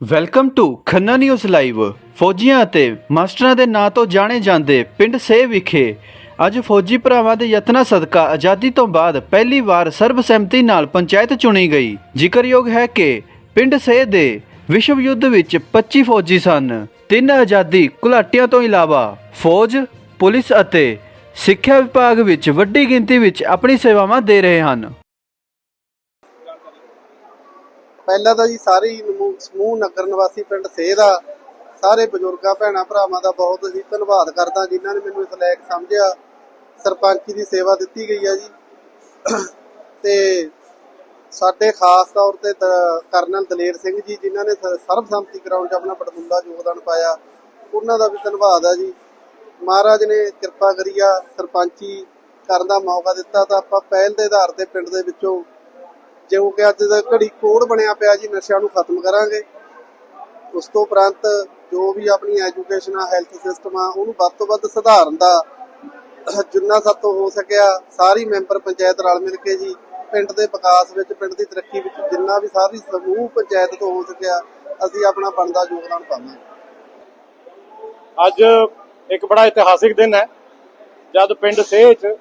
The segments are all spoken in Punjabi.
Welcome to Khanna news live ਫੌਜੀਆਂ ਅਤੇ ਮਾਸਟਰਾਂ ਦੇ ਨਾਂ ਤੋਂ ਜਾਣੇ ਜਾਂਦੇ ਪਿੰਡ ਸੇ ਵਿਖੇ। ਅੱਜ ਫੌਜੀ ਭਰਾਵਾਂ ਦੇ ਯਤਨਾਂ ਸਦਕਾ ਆਜ਼ਾਦੀ ਤੋਂ ਬਾਅਦ ਪਹਿਲੀ ਵਾਰ ਸਰਬਸੰਮਤੀ ਨਾਲ ਪੰਚਾਇਤ ਚੁਣੀ ਗਈ। ਜ਼ਿਕਰਯੋਗ ਹੈ ਕਿ ਪਿੰਡ ਸੇ ਦੇ ਵਿਸ਼ਵ ਯੁੱਧ ਵਿੱਚ 25 ਫੌਜੀ ਸਨ। ਤਿੰਨ ਆਜ਼ਾਦੀ ਘੁਲਾਟੀਆਂ ਤੋਂ ਇਲਾਵਾ ਫੌਜ, ਪੁਲਿਸ ਅਤੇ ਸਿੱਖਿਆ ਵਿਭਾਗ ਵਿੱਚ ਵੱਡੀ ਗਿਣਤੀ ਵਿੱਚ ਆਪਣੀ ਸੇਵਾਵਾਂ ਦੇ ਰਹੇ ਹਨ। ਪਹਿਲਾਂ ਤਾਂ ਜੀ ਸਾਰੇ ਹੀ ਸਮੂਹ ਨਗਰ ਨਿਵਾਸੀ ਪਿੰਡ ਸੇ ਦਾ ਸਾਰੇ ਬਜ਼ੁਰਗਾਂ, ਭੈਣਾਂ, ਭਰਾਵਾਂ ਦਾ ਬਹੁਤ ਹੀ ਧੰਨਵਾਦ ਕਰਦਾ ਜਿਨ੍ਹਾਂ ਨੇ ਮੈਨੂੰ ਇਸ ਲਾਇਕ ਸਮਝਿਆ। ਸਰਪੰਚੀ ਦੀ ਸੇਵਾ ਦਿੱਤੀ ਗਈ ਹੈ ਜੀ। ਤੇ ਸਾਡੇ ਖਾਸ ਤੌਰ ਤੇ ਦ- ਕਰਨਲ ਦਲੇਰ ਸਿੰਘ ਜੀ ਜਿਨ੍ਹਾਂ ਨੇ ਸਰਬਸੰਮਤੀ ਕਰਾਉਣ 'ਚ ਆਪਣਾ ਬੜਮੁੱਲਾ ਯੋਗਦਾਨ ਪਾਇਆ, ਉਹਨਾਂ ਦਾ ਵੀ ਧੰਨਵਾਦ ਹੈ ਜੀ। ਮਹਾਰਾਜ ਨੇ ਕਿਰਪਾ ਕਰੀਆ ਸਰਪੰਚੀ ਕਰਨ ਦਾ ਮੌਕਾ ਦਿੱਤਾ ਤਾਂ ਆਪਾਂ ਪਹਿਲ ਦੇ ਆਧਾਰ ਤੇ ਪਿੰਡ ਦੇ ਵਿੱਚੋਂ ਜੋ ਕਿ ਅੱਜ ਦਾ ਘੜੀ ਕੋਡ ਬਣਿਆ ਪਿਆ ਜੀ, ਨਸ਼ਿਆਂ ਨੂੰ ਖਤਮ ਕਰਾਂਗੇ। ਉਸ ਤੋਂ ਉਪਰੰਤ ਜੋ ਵੀ ਆਪਣੀ ਐਜੂਕੇਸ਼ਨ ਆ, ਹੈਲਥ ਸਿਸਟਮ ਆ, ਉਹਨੂੰ ਵੱਧ ਤੋਂ ਵੱਧ ਸੁਧਾਰਨ ਦਾ ਜਿੰਨਾ ਸਭ ਤੋਂ ਹੋ ਸਕਿਆ, ਸਾਰੀ ਮੈਂਬਰ ਪੰਚਾਇਤ ਰਲ ਮਿਲ ਕੇ ਜੀ, ਪਿੰਡ ਦੇ ਵਿਕਾਸ ਵਿੱਚ, ਪਿੰਡ ਦੀ ਤਰੱਕੀ ਵਿੱਚ ਜਿੰਨਾ ਵੀ ਸਾਰੀ ਸਮੂਹ ਪੰਚਾਇਤ ਤੋਂ ਹੋ ਸਕਿਆ, ਅਸੀਂ ਆਪਣਾ ਬਣਦਾ ਯੋਗਦਾਨ ਪਾਵਾਂਗੇ। ਅੱਜ ਇੱਕ ਬੜਾ ਇਤਿਹਾਸਿਕ ਦਿਨ ਹੈ। ਜਦ ਪਿੰਡ ਸੇਹ 'ਚ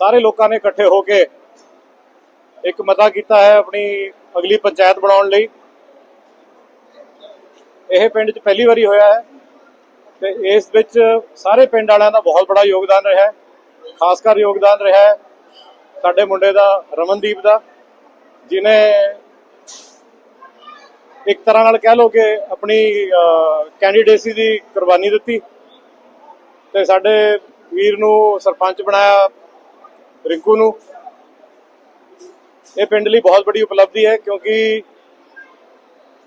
ਸਾਰੇ ਲੋਕਾਂ ਨੇ ਇਕੱਠੇ ਹੋ ਕੇ ਇੱਕ ਮਤਾ ਕੀਤਾ ਹੈ ਆਪਣੀ ਅਗਲੀ ਪੰਚਾਇਤ ਬਣਾਉਣ ਲਈ। ਇਹ ਪਿੰਡ 'ਚ ਪਹਿਲੀ ਵਾਰੀ ਹੋਇਆ ਹੈ ਤੇ ਇਸ ਵਿੱਚ ਸਾਰੇ ਪਿੰਡ ਵਾਲਿਆਂ ਦਾ ਬਹੁਤ ਬੜਾ ਯੋਗਦਾਨ ਰਿਹਾ ਹੈ। ਖਾਸ ਕਰ ਯੋਗਦਾਨ ਰਿਹਾ ਹੈ ਸਾਡੇ ਮੁੰਡੇ ਦਾ ਰਮਨਦੀਪ ਦਾ ਜਿਨੇ ਇੱਕ ਤਰ੍ਹਾਂ ਨਾਲ ਕਹਿ ਲਓ ਕਿ ਆਪਣੀ ਕੈਂਡੀਡੇਸੀ ਦੀ ਕੁਰਬਾਨੀ ਦਿੱਤੀ ਤੇ ਸਾਡੇ ਵੀਰ ਨੂੰ ਸਰਪੰਚ ਬਣਾਇਆ, ਰਿੰਕੂ ਨੂੰ। ਇਹ ਪਿੰਡ ਲਈ ਬਹੁਤ ਵੱਡੀ ਉਪਲਬਧੀ ਹੈ ਕਿਉਂਕਿ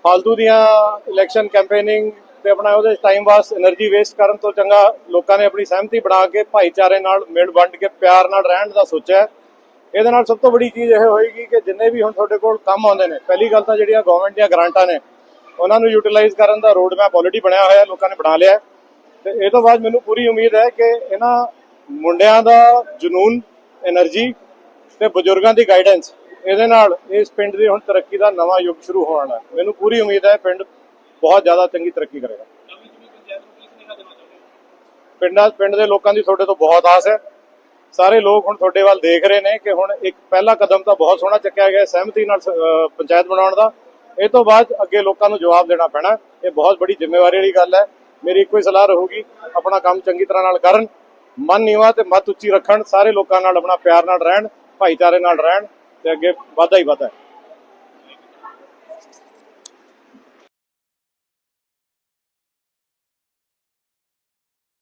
ਫਾਲਤੂ ਦੀਆਂ ਇਲੈਕਸ਼ਨ ਕੈਂਪੇਨਿੰਗ ਤੇ ਆਪਣਾ ਉਹਦੇ ਟਾਈਮ ਵਾਸ એનર્ਜੀ ਵੇਸਟ ਕਰਨ ਤੋਂ ਚੰਗਾ ਲੋਕਾਂ ਨੇ ਆਪਣੀ ਸਹਿਮਤੀ ਬਣਾ ਕੇ ਭਾਈਚਾਰੇ ਨਾਲ ਮਿਲ ਵੰਡ ਕੇ ਪਿਆਰ ਨਾਲ ਰਹਿਣ ਦਾ ਸੋਚਿਆ ਇਹਦੇ ਨਾਲ ਸਭ ਤੋਂ ਵੱਡੀ ਚੀਜ਼ ਇਹ ਹੋਏਗੀ ਕਿ ਜਿੰਨੇ ਵੀ ਹੁਣ ਤੁਹਾਡੇ ਕੋਲ ਕੰਮ ਆਉਂਦੇ ਨੇ, ਪਹਿਲੀ ਗੱਲ ਤਾਂ ਜਿਹੜੀਆਂ ਗਵਰਨਮੈਂਟ ਦੀਆਂ ਗਰਾਂਟਾਂ ਨੇ, ਉਹਨਾਂ ਨੂੰ ਯੂਟਿਲਾਈਜ਼ ਕਰਨ ਦਾ ਰੋਡ ਮੈਪ ਆਲਰੇਡੀ ਬਣਿਆ ਹੋਇਆ, ਲੋਕਾਂ ਨੇ ਬਣਾ ਲਿਆ ਤੇ ਇਹ ਤੋਂ ਬਾਅਦ ਮੈਨੂੰ ਪੂਰੀ ਉਮੀਦ ਹੈ ਕਿ ਇਹਨਾਂ ਮੁੰਡਿਆਂ ਦਾ ਜਨੂਨ એનર્ਜੀ ਤੇ ਬਜ਼ੁਰਗਾਂ ਦੀ ਗਾਈਡੈਂਸ ਇਹਦੇ ਨਾਲ ਇਸ ਪਿੰਡ ਦੀ ਹੁਣ ਤਰੱਕੀ ਦਾ ਨਵਾਂ ਯੁੱਗ ਸ਼ੁਰੂ ਹੋਣ ਵਾਲਾ ਮੈਨੂੰ ਪੂਰੀ ਉਮੀਦ ਹੈ ਪਿੰਡ ਬਹੁਤ ਜ਼ਿਆਦਾ ਚੰਗੀ ਤਰੱਕੀ ਕਰੇਗਾ। ਪਿੰਡਾਂ, ਪਿੰਡ ਦੇ ਲੋਕਾਂ ਦੀ ਤੁਹਾਡੇ ਤੋਂ ਬਹੁਤ ਆਸ ਹੈ। ਸਾਰੇ ਲੋਕ ਹੁਣ ਤੁਹਾਡੇ ਵੱਲ ਦੇਖ ਰਹੇ ਨੇ ਕਿ ਹੁਣ ਇੱਕ ਪਹਿਲਾ ਕਦਮ ਤਾਂ ਬਹੁਤ ਸੋਹਣਾ ਚੱਕਿਆ ਗਿਆ ਸਹਿਮਤੀ ਨਾਲ ਪੰਚਾਇਤ ਬਣਾਉਣ ਦਾ। ਇਹ ਤੋਂ ਬਾਅਦ ਅੱਗੇ ਲੋਕਾਂ ਨੂੰ ਜਵਾਬ ਦੇਣਾ ਪੈਣਾ ਇਹ ਬਹੁਤ ਬੜੀ ਜ਼ਿੰਮੇਵਾਰੀ ਵਾਲੀ ਗੱਲ ਹੈ। ਮੇਰੀ ਇੱਕੋ ਹੀ ਸਲਾਹ ਰਹੂਗੀ, ਆਪਣਾ ਕੰਮ ਚੰਗੀ ਤਰ੍ਹਾਂ ਨਾਲ ਕਰਨ, ਮਨ ਨੀਵਾ ਤੇ ਮਤ ਉੱਚੀ ਰੱਖਣ, ਸਾਰੇ ਲੋਕਾਂ ਨਾਲ ਆਪਣਾ ਪਿਆਰ ਨਾਲ ਰਹਿਣ, ਭਾਈਚਾਰੇ ਨਾਲ ਰਹਿਣ। ਤੇ ਅੱਗੇ ਵਾਧਾ ਹੀ ਵਾਧਾ ਹੈ